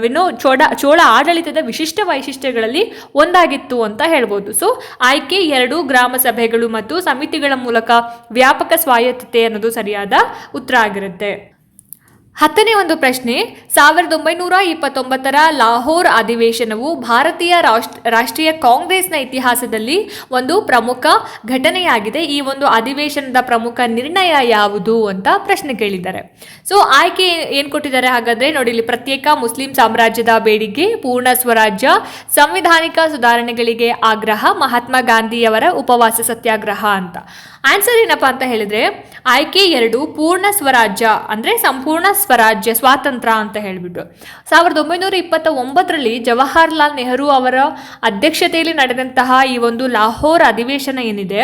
ಏನು ಚೋಳ ಚೋಳ ಆಡಳಿತದ ವಿಶಿಷ್ಟ ವೈಶಿಷ್ಟ್ಯಗಳಲ್ಲಿ ಒಂದಾಗಿತ್ತು ಅಂತ ಹೇಳ್ಬೋದು. ಸೊ ಆಯ್ಕೆ ಎರಡು ಗ್ರಾಮ ಸಭೆಗಳು ಮತ್ತು ಸಮಿತಿಗಳ ಮೂಲಕ ವ್ಯಾಪಕ ಸ್ವಾಯತ್ತತೆ ಅನ್ನೋದು ಸರಿಯಾದ ಉತ್ತರ ಆಗಿರುತ್ತೆ. ಹತ್ತನೇ ಒಂದು ಪ್ರಶ್ನೆ, ಸಾವಿರದ ಒಂಬೈನೂರ ಇಪ್ಪತ್ತೊಂಬತ್ತರ ಲಾಹೋರ್ ಅಧಿವೇಶನವು ಭಾರತೀಯ ರಾಷ್ಟ್ರ ರಾಷ್ಟ್ರೀಯ ಕಾಂಗ್ರೆಸ್ನ ಇತಿಹಾಸದಲ್ಲಿ ಒಂದು ಪ್ರಮುಖ ಘಟನೆಯಾಗಿದೆ. ಈ ಒಂದು ಅಧಿವೇಶನದ ಪ್ರಮುಖ ನಿರ್ಣಯ ಯಾವುದು ಅಂತ ಪ್ರಶ್ನೆ ಕೇಳಿದ್ದಾರೆ. ಸೊ, ಆಯ್ಕೆ ಏನು ಕೊಟ್ಟಿದ್ದಾರೆ ಹಾಗಾದ್ರೆ ನೋಡಿ, ಇಲ್ಲಿ ಪ್ರತ್ಯೇಕ ಮುಸ್ಲಿಂ ಸಾಮ್ರಾಜ್ಯದ ಬೇಡಿಕೆ, ಪೂರ್ಣ ಸ್ವರಾಜ್ಯ, ಸಂವಿಧಾನಿಕ ಸುಧಾರಣೆಗಳಿಗೆ ಆಗ್ರಹ, ಮಹಾತ್ಮ ಗಾಂಧಿಯವರ ಉಪವಾಸ ಸತ್ಯಾಗ್ರಹ ಅಂತ. ಆನ್ಸರ್ ಏನಪ್ಪಾ ಅಂತ ಹೇಳಿದ್ರೆ, ಆಯ್ಕೆ ಎರಡು ಪೂರ್ಣ ಸ್ವರಾಜ್ಯ ಅಂದ್ರೆ ಸಂಪೂರ್ಣ ಸ್ವರಾಜ್ಯ, ಸ್ವಾತಂತ್ರ್ಯ ಅಂತ ಹೇಳಿಬಿಟ್ಟು ಸಾವಿರದ ಒಂಬೈನೂರ ಇಪ್ಪತ್ತ ಒಂಬತ್ತರಲ್ಲಿ ಜವಾಹರ್ಲಾಲ್ ನೆಹರು ಅವರ ಅಧ್ಯಕ್ಷತೆಯಲ್ಲಿ ನಡೆದಂತಹ ಈ ಒಂದು ಲಾಹೋರ್ ಅಧಿವೇಶನ ಏನಿದೆ,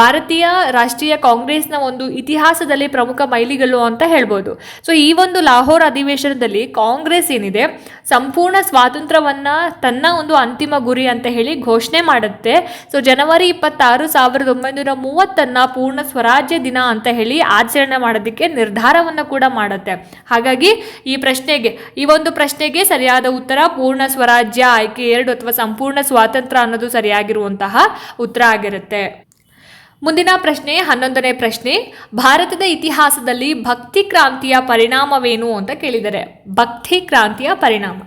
ಭಾರತೀಯ ರಾಷ್ಟ್ರೀಯ ಕಾಂಗ್ರೆಸ್ನ ಒಂದು ಇತಿಹಾಸದಲ್ಲಿ ಪ್ರಮುಖ ಮೈಲಿಗಲ್ಲು ಅಂತ ಹೇಳ್ಬೋದು. ಸೊ ಈ ಒಂದು ಲಾಹೋರ್ ಅಧಿವೇಶನದಲ್ಲಿ ಕಾಂಗ್ರೆಸ್ ಏನಿದೆ, ಸಂಪೂರ್ಣ ಸ್ವಾತಂತ್ರ್ಯವನ್ನ ತನ್ನ ಒಂದು ಅಂತಿಮ ಗುರಿ ಅಂತ ಹೇಳಿ ಘೋಷಣೆ ಮಾಡುತ್ತೆ. ಸೊ ಜನವರಿ ಇಪ್ಪತ್ತಾರು ಸಾವಿರದ ಒಂಬೈನೂರ ಮೂವತ್ತನ್ನ ಪೂರ್ಣ ಸ್ವರಾಜ್ಯ ದಿನ ಅಂತ ಹೇಳಿ ಆಚರಣೆ ಮಾಡೋದಕ್ಕೆ ನಿರ್ಧಾರವನ್ನು ಕೂಡ ಮಾಡುತ್ತೆ. ಹಾಗಾಗಿ ಈ ಪ್ರಶ್ನೆಗೆ, ಈ ಒಂದು ಪ್ರಶ್ನೆಗೆ ಸರಿಯಾದ ಉತ್ತರ, ಪೂರ್ಣ ಸ್ವರಾಜ್ಯ, ಆಯ್ಕೆ ಎರಡು ಅಥವಾ ಸಂಪೂರ್ಣ ಸ್ವಾತಂತ್ರ್ಯ ಅನ್ನೋದು ಸರಿಯಾಗಿರುವಂತಹ ಉತ್ತರ ಆಗಿರುತ್ತೆ. ಮುಂದಿನ ಪ್ರಶ್ನೆ, ಹನ್ನೊಂದನೇ ಪ್ರಶ್ನೆ, ಭಾರತದ ಇತಿಹಾಸದಲ್ಲಿ ಭಕ್ತಿ ಕ್ರಾಂತಿಯ ಪರಿಣಾಮವೇನು ಅಂತ ಕೇಳಿದ್ದಾರೆ ಭಕ್ತಿ ಕ್ರಾಂತಿಯ ಪರಿಣಾಮ.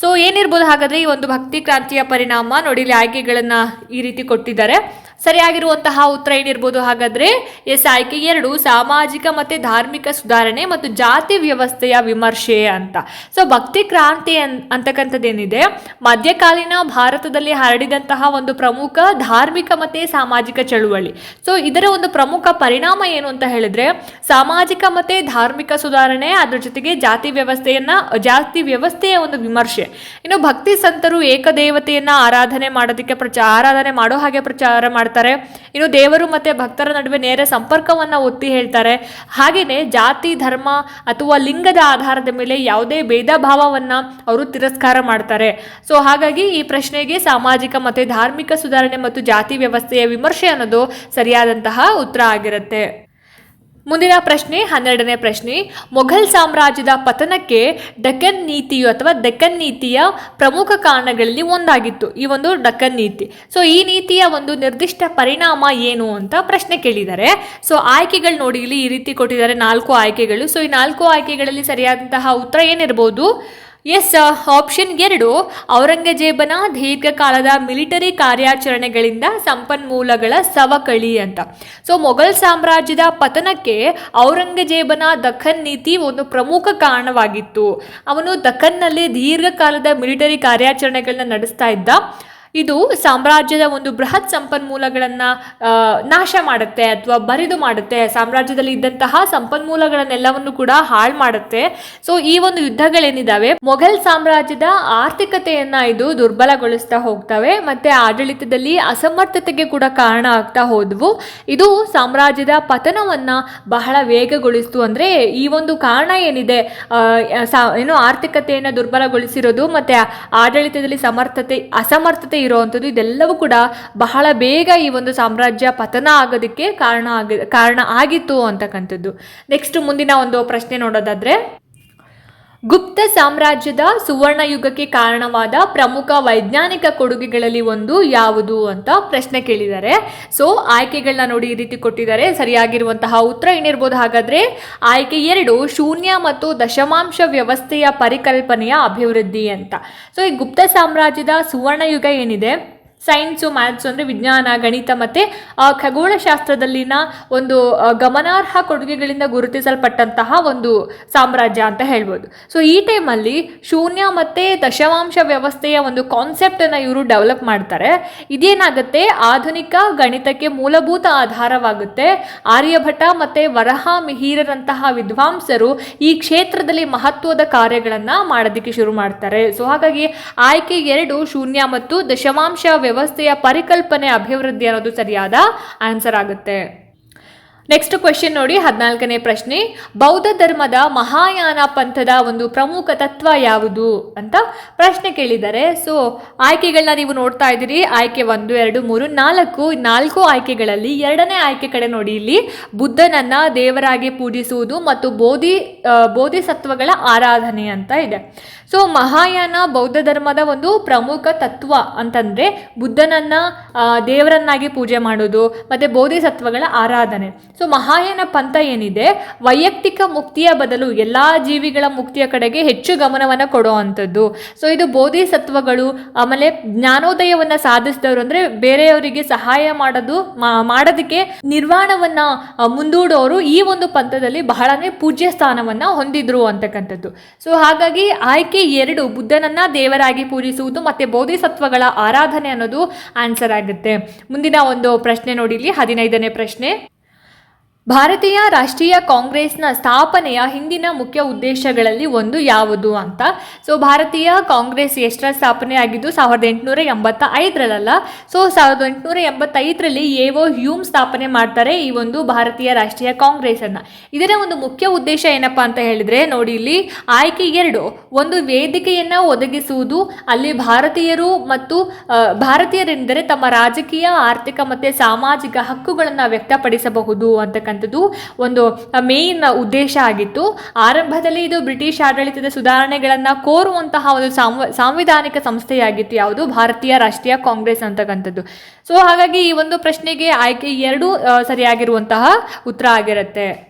ಸೊ ಏನಿರ್ಬೋದು ಹಾಗಾದರೆ ಈ ಒಂದು ಭಕ್ತಿ ಕ್ರಾಂತಿಯ ಪರಿಣಾಮ ನೋಡಿ ಆಯ್ಕೆಗಳನ್ನ ಈ ರೀತಿ ಕೊಟ್ಟಿದ್ದಾರೆ. ಸರಿಯಾಗಿರುವಂತಹ ಉತ್ತರ ಏನಿರ್ಬೋದು ಹಾಗಾದ್ರೆ ಎಸ್ ಆಯ್ಕೆ ಎರಡು ಸಾಮಾಜಿಕ ಮತ್ತೆ ಧಾರ್ಮಿಕ ಸುಧಾರಣೆ ಮತ್ತು ಜಾತಿ ವ್ಯವಸ್ಥೆಯ ವಿಮರ್ಶೆ ಅಂತ. ಸೊ ಭಕ್ತಿ ಕ್ರಾಂತಿ ಅನ್, ಅಂತಕ್ಕಂಥದ್ದೇನಿದೆ, ಮಧ್ಯಕಾಲೀನ ಭಾರತದಲ್ಲಿ ಹರಡಿದಂತಹ ಒಂದು ಪ್ರಮುಖ ಧಾರ್ಮಿಕ ಮತ್ತೆ ಸಾಮಾಜಿಕ ಚಳುವಳಿ. ಸೊ ಇದರ ಒಂದು ಪ್ರಮುಖ ಪರಿಣಾಮ ಏನು ಅಂತ ಹೇಳಿದ್ರೆ, ಸಾಮಾಜಿಕ ಮತ್ತೆ ಧಾರ್ಮಿಕ ಸುಧಾರಣೆ, ಅದರ ಜೊತೆಗೆ ಜಾತಿ ವ್ಯವಸ್ಥೆಯನ್ನ, ಜಾತಿ ವ್ಯವಸ್ಥೆಯ ಒಂದು ವಿಮರ್ಶೆ. ಇನ್ನು ಭಕ್ತಿ ಸಂತರು ಏಕದೇವತೆಯನ್ನು ಆರಾಧನೆ ಮಾಡೋದಕ್ಕೆ ಪ್ರಚಾರ ಆರಾಧನೆ ಮಾಡೋ ಹಾಗೆ ಪ್ರಚಾರ ಮಾಡ್ತಾರೆ. ಇನ್ನು ದೇವರು ಮತ್ತೆ ಭಕ್ತರ ನಡುವೆ ನೇರ ಸಂಪರ್ಕವನ್ನ ಒತ್ತಿ ಹೇಳ್ತಾರೆ. ಹಾಗೆಯೇ ಜಾತಿ, ಧರ್ಮ ಅಥವಾ ಲಿಂಗದ ಆಧಾರದ ಮೇಲೆ ಯಾವುದೇ ಭೇದ ಭಾವವನ್ನು ಅವರು ತಿರಸ್ಕಾರ ಮಾಡ್ತಾರೆ. ಸೊ ಹಾಗಾಗಿ ಈ ಪ್ರಶ್ನೆಗೆ ಸಾಮಾಜಿಕ ಮತ್ತೆ ಧಾರ್ಮಿಕ ಸುಧಾರಣೆ ಮತ್ತು ಜಾತಿ ವ್ಯವಸ್ಥೆಯ ವಿಮರ್ಶೆ ಅನ್ನೋದು ಸರಿಯಾದಂತಹ ಉತ್ತರ ಆಗಿರುತ್ತೆ. ಮುಂದಿನ ಪ್ರಶ್ನೆ, ಹನ್ನೆರಡನೇ ಪ್ರಶ್ನೆ. ಮೊಘಲ್ ಸಾಮ್ರಾಜ್ಯದ ಪತನಕ್ಕೆ ಡಕ್ಕನ್ ನೀತಿಯು ಅಥವಾ ಡೆಕ್ಕನ್ ನೀತಿಯ ಪ್ರಮುಖ ಕಾರಣಗಳಲ್ಲಿ ಒಂದಾಗಿತ್ತು. ಈ ಒಂದು ಡಕ್ಕನ್ ನೀತಿ. ಸೊ ಈ ನೀತಿಯ ಒಂದು ನಿರ್ದಿಷ್ಟ ಪರಿಣಾಮ ಏನು ಅಂತ ಪ್ರಶ್ನೆ ಕೇಳಿದ್ದಾರೆ ಸೊ ಆಯ್ಕೆಗಳು ನೋಡಿ ಇಲ್ಲಿ ಈ ರೀತಿ ಕೊಟ್ಟಿದ್ದಾರೆ ನಾಲ್ಕು ಆಯ್ಕೆಗಳು. ಸೊ ಈ ನಾಲ್ಕು ಆಯ್ಕೆಗಳಲ್ಲಿ ಸರಿಯಾದಂತಹ ಉತ್ತರ ಏನಿರ್ಬೋದು? ಎಸ್ ಆಪ್ಷನ್ ಎರಡು, ಔರಂಗಜೇಬನ ದೀರ್ಘಕಾಲದ ಮಿಲಿಟರಿ ಕಾರ್ಯಾಚರಣೆಗಳಿಂದ ಸಂಪನ್ಮೂಲಗಳ ಸವಕಳಿ ಅಂತ. ಸೊ ಮೊಘಲ್ ಸಾಮ್ರಾಜ್ಯದ ಪತನಕ್ಕೆ ಔರಂಗಜೇಬನ ದಖನ್ ನೀತಿ ಒಂದು ಪ್ರಮುಖ ಕಾರಣವಾಗಿತ್ತು. ಅವನು ದಖನ್ನಲ್ಲಿ ದೀರ್ಘಕಾಲದ ಮಿಲಿಟರಿ ಕಾರ್ಯಾಚರಣೆಗಳನ್ನ ನಡೆಸ್ತಾ ಇದ್ದ. ಇದು ಸಾಮ್ರಾಜ್ಯದ ಒಂದು ಬೃಹತ್ ಸಂಪನ್ಮೂಲಗಳನ್ನು ನಾಶ ಮಾಡುತ್ತೆ ಅಥವಾ ಬರಿದು ಮಾಡುತ್ತೆ. ಸಾಮ್ರಾಜ್ಯದಲ್ಲಿ ಇದ್ದಂತಹ ಸಂಪನ್ಮೂಲಗಳನ್ನೆಲ್ಲವನ್ನು ಕೂಡ ಹಾಳು ಮಾಡುತ್ತೆ. ಸೊ ಈ ಒಂದು ಯುದ್ಧಗಳೇನಿದಾವೆ? ಮೊಘಲ್ ಸಾಮ್ರಾಜ್ಯದ ಆರ್ಥಿಕತೆಯನ್ನ ಇದು ದುರ್ಬಲಗೊಳಿಸ್ತಾ ಹೋಗ್ತವೆ ಮತ್ತೆ ಆಡಳಿತದಲ್ಲಿ ಅಸಮರ್ಥತೆಗೆ ಕೂಡ ಕಾರಣ ಆಗ್ತಾ ಹೋದ್ವು. ಇದು ಸಾಮ್ರಾಜ್ಯದ ಪತನವನ್ನ ಬಹಳ ವೇಗಗೊಳಿಸ್ತು ಅಂದ್ರೆ ಈ ಒಂದು ಕಾರಣ ಏನಿದೆ? ಏನು ಆರ್ಥಿಕತೆಯನ್ನು ದುರ್ಬಲಗೊಳಿಸಿರೋದು ಮತ್ತೆ ಆಡಳಿತದಲ್ಲಿ ಸಮರ್ಥತೆ, ಅಸಮರ್ಥತೆ ಇರುವಂಥದ್ದು ಇದೆಲ್ಲವೂ ಕೂಡ ಬಹಳ ಬೇಗ ಈ ಒಂದು ಸಾಮ್ರಾಜ್ಯ ಪತನ ಆಗೋದಕ್ಕೆ ಕಾರಣ ಆಗ ಕಾರಣ ಆಗಿತ್ತು ಅಂತಕ್ಕಂಥದ್ದು. ನೆಕ್ಸ್ಟ್ ಮುಂದಿನ ಒಂದು ಪ್ರಶ್ನೆ ನೋಡೋದಾದ್ರೆ ಗುಪ್ತ ಸಾಮ್ರಾಜ್ಯದ ಸುವರ್ಣ ಯುಗಕ್ಕೆ ಕಾರಣವಾದ ಪ್ರಮುಖ ವೈಜ್ಞಾನಿಕ ಕೊಡುಗೆಗಳಲ್ಲಿ ಒಂದು ಯಾವುದು ಅಂತ ಪ್ರಶ್ನೆ ಕೇಳಿದ್ದಾರೆ. ಸೊ ಆಯ್ಕೆಗಳನ್ನ ನೋಡಿ ಈ ರೀತಿ ಕೊಟ್ಟಿದ್ದಾರೆ. ಸರಿಯಾಗಿರುವಂತಹ ಉತ್ತರ ಏನಿರ್ಬೋದು? ಹಾಗಾದ್ರೆ ಆಯ್ಕೆ ಎರಡು, ಶೂನ್ಯ ಮತ್ತು ದಶಮಾಂಶ ವ್ಯವಸ್ಥೆಯ ಪರಿಕಲ್ಪನೆಯ ಅಭಿವೃದ್ಧಿ ಅಂತ. ಸೊ ಈ ಗುಪ್ತ ಸಾಮ್ರಾಜ್ಯದ ಸುವರ್ಣ ಯುಗ ಏನಿದೆ? ಸೈನ್ಸು, ಮ್ಯಾಥ್ಸ್ ಅಂದರೆ ವಿಜ್ಞಾನ, ಗಣಿತ ಮತ್ತು ಖಗೋಳಶಾಸ್ತ್ರದಲ್ಲಿನ ಒಂದು ಗಮನಾರ್ಹ ಕೊಡುಗೆಗಳಿಂದ ಗುರುತಿಸಲ್ಪಟ್ಟಂತಹ ಒಂದು ಸಾಮ್ರಾಜ್ಯ ಅಂತ ಹೇಳ್ಬೋದು. ಸೊ ಈ ಟೈಮಲ್ಲಿ ಶೂನ್ಯ ಮತ್ತು ದಶಮಾಂಶ ವ್ಯವಸ್ಥೆಯ ಒಂದು ಕಾನ್ಸೆಪ್ಟನ್ನು ಇವರು ಡೆವಲಪ್ ಮಾಡ್ತಾರೆ. ಇದೇನಾಗುತ್ತೆ? ಆಧುನಿಕ ಗಣಿತಕ್ಕೆ ಮೂಲಭೂತ ಆಧಾರವಾಗುತ್ತೆ. ಆರ್ಯಭಟ ಮತ್ತು ವರಹ ಮಿಹಿರರಂತಹ ವಿದ್ವಾಂಸರು ಈ ಕ್ಷೇತ್ರದಲ್ಲಿ ಮಹತ್ವದ ಕಾರ್ಯಗಳನ್ನು ಮಾಡೋದಕ್ಕೆ ಶುರು ಮಾಡ್ತಾರೆ. ಸೊ ಹಾಗಾಗಿ ಆಯ್ಕೆ ಎರಡು, ಶೂನ್ಯ ಮತ್ತು ದಶಮಾಂಶ ವ್ಯವಸ್ಥೆಯ ಪರಿಕಲ್ಪನೆ ಅಭಿವೃದ್ಧಿ ಅನ್ನೋದು ಸರಿಯಾದ ಆನ್ಸರ್ ಆಗುತ್ತೆ. ನೆಕ್ಸ್ಟ್ ಕ್ವೆಶನ್ ನೋಡಿ, ಹದಿನಾಲ್ಕನೇ ಪ್ರಶ್ನೆ. ಬೌದ್ಧ ಧರ್ಮದ ಮಹಾಯಾನ ಪಂಥದ ಒಂದು ಪ್ರಮುಖ ತತ್ವ ಯಾವುದು ಅಂತ ಪ್ರಶ್ನೆ ಕೇಳಿದ್ದಾರೆ. ಸೊ ಆಯ್ಕೆಗಳನ್ನ ನೀವು ನೋಡ್ತಾ ಇದ್ದೀರಿ. ಆಯ್ಕೆ ಒಂದು, ಎರಡು, ಮೂರು, ನಾಲ್ಕು. ನಾಲ್ಕು ಆಯ್ಕೆಗಳಲ್ಲಿ ಎರಡನೇ ಆಯ್ಕೆ ಕಡೆ ನೋಡಿ. ಇಲ್ಲಿ ಬುದ್ಧನನ್ನ ದೇವರಾಗಿ ಪೂಜಿಸುವುದು ಮತ್ತು ಬೋಧಿ ಬೋಧಿಸತ್ವಗಳ ಆರಾಧನೆ ಅಂತ ಇದೆ. ಸೊ ಮಹಾಯಾನ ಬೌದ್ಧ ಧರ್ಮದ ಒಂದು ಪ್ರಮುಖ ತತ್ವ ಅಂತಂದ್ರೆ ಬುದ್ಧನನ್ನ ದೇವರನ್ನಾಗಿ ಪೂಜೆ ಮಾಡೋದು, ಮತ್ತೆ ಬೋಧಿಸತ್ವಗಳ ಆರಾಧನೆ. ಸೊ ಮಹಾಯಾನ ಪಂಥ ಏನಿದೆ? ವೈಯಕ್ತಿಕ ಮುಕ್ತಿಯ ಬದಲು ಎಲ್ಲಾ ಜೀವಿಗಳ ಮುಕ್ತಿಯ ಕಡೆಗೆ ಹೆಚ್ಚು ಗಮನವನ್ನು ಕೊಡುವಂಥದ್ದು ಸೊ ಇದು ಬೋಧಿಸತ್ವಗಳು, ಆಮೇಲೆ ಜ್ಞಾನೋದಯವನ್ನ ಸಾಧಿಸಿದವರು ಅಂದ್ರೆ ಬೇರೆಯವರಿಗೆ ಸಹಾಯ ಮಾಡೋದು ಮಾಡೋದಕ್ಕೆ ನಿರ್ವಾಣವನ್ನ ಮುಂದೂಡೋರು ಈ ಒಂದು ಪಂಥದಲ್ಲಿ ಬಹಳನೇ ಪೂಜ್ಯ ಸ್ಥಾನವನ್ನ ಹೊಂದಿದ್ರು ಅಂತಕ್ಕಂಥದ್ದು. ಸೊ ಹಾಗಾಗಿ ಆಯ್ಕೆ ಎರಡು ಬುದ್ಧನನ್ನ ದೇವರಾಗಿ ಪೂಜಿಸುವುದು ಮತ್ತೆ ಬೋಧಿಸತ್ವಗಳ ಆರಾಧನೆ ಅನ್ನೋದು ಆನ್ಸರ್ ಆಗುತ್ತೆ. ಮುಂದಿನ ಒಂದು ಪ್ರಶ್ನೆ ನೋಡಿ ಇಲ್ಲಿ, ಹದಿನೈದನೇ ಪ್ರಶ್ನೆ. ಭಾರತೀಯ ರಾಷ್ಟ್ರೀಯ ಕಾಂಗ್ರೆಸ್ನ ಸ್ಥಾಪನೆಯ ಹಿಂದಿನ ಮುಖ್ಯ ಉದ್ದೇಶಗಳಲ್ಲಿ ಒಂದು ಯಾವುದು ಅಂತ? ಸೊ ಭಾರತೀಯ ಕಾಂಗ್ರೆಸ್ ಎಷ್ಟರ ಸ್ಥಾಪನೆ ಆಗಿದ್ದು ಸಾವಿರದ ಎಂಟುನೂರ ಎಂಬತ್ತ ಐದರಲ್ಲ ಸೊ ಸಾವಿರದ ಎಂಟುನೂರ ಎಂಬತ್ತೈದರಲ್ಲಿ ಎಒ ಹ್ಯೂಮ್ ಸ್ಥಾಪನೆ ಮಾಡ್ತಾರೆ ಈ ಒಂದು ಭಾರತೀಯ ರಾಷ್ಟ್ರೀಯ ಕಾಂಗ್ರೆಸ್ ಅನ್ನ ಇದರ ಒಂದು ಮುಖ್ಯ ಉದ್ದೇಶ ಏನಪ್ಪಾ ಅಂತ ಹೇಳಿದ್ರೆ, ನೋಡಿ ಇಲ್ಲಿ ಆಯ್ಕೆ ಎರಡು. ಒಂದು, ವೇದಿಕೆಯನ್ನ ಒದಗಿಸುವುದು. ಅಲ್ಲಿ ಭಾರತೀಯರು ಮತ್ತು ಭಾರತೀಯರೆಂದರೆ ತಮ್ಮ ರಾಜಕೀಯ, ಆರ್ಥಿಕ ಮತ್ತೆ ಸಾಮಾಜಿಕ ಹಕ್ಕುಗಳನ್ನು ವ್ಯಕ್ತಪಡಿಸಬಹುದು ಅಂತಕ್ಕಂಥದ್ದು ಒಂದು ಮೇನ್ ಉದ್ದೇಶ ಆಗಿತ್ತು. ಆರಂಭದಲ್ಲಿ ಇದು ಬ್ರಿಟಿಷ್ ಆಡಳಿತದ ಸುಧಾರಣೆಗಳನ್ನು ಕೋರುವಂತಹ ಒಂದು ಸಾಂವ, ಸಾಂವಿಧಾನಿಕ ಸಂಸ್ಥೆಯಾಗಿತ್ತು. ಯಾವುದು? ಭಾರತೀಯ ರಾಷ್ಟ್ರೀಯ ಕಾಂಗ್ರೆಸ್ ಅಂತಕ್ಕಂಥದ್ದು. ಸೊ ಹಾಗಾಗಿ ಈ ಒಂದು ಪ್ರಶ್ನೆಗೆ ಆಯ್ಕೆ ಎರಡು ಸರಿಯಾಗಿರುವಂತಹ ಉತ್ತರ ಆಗಿರುತ್ತೆ.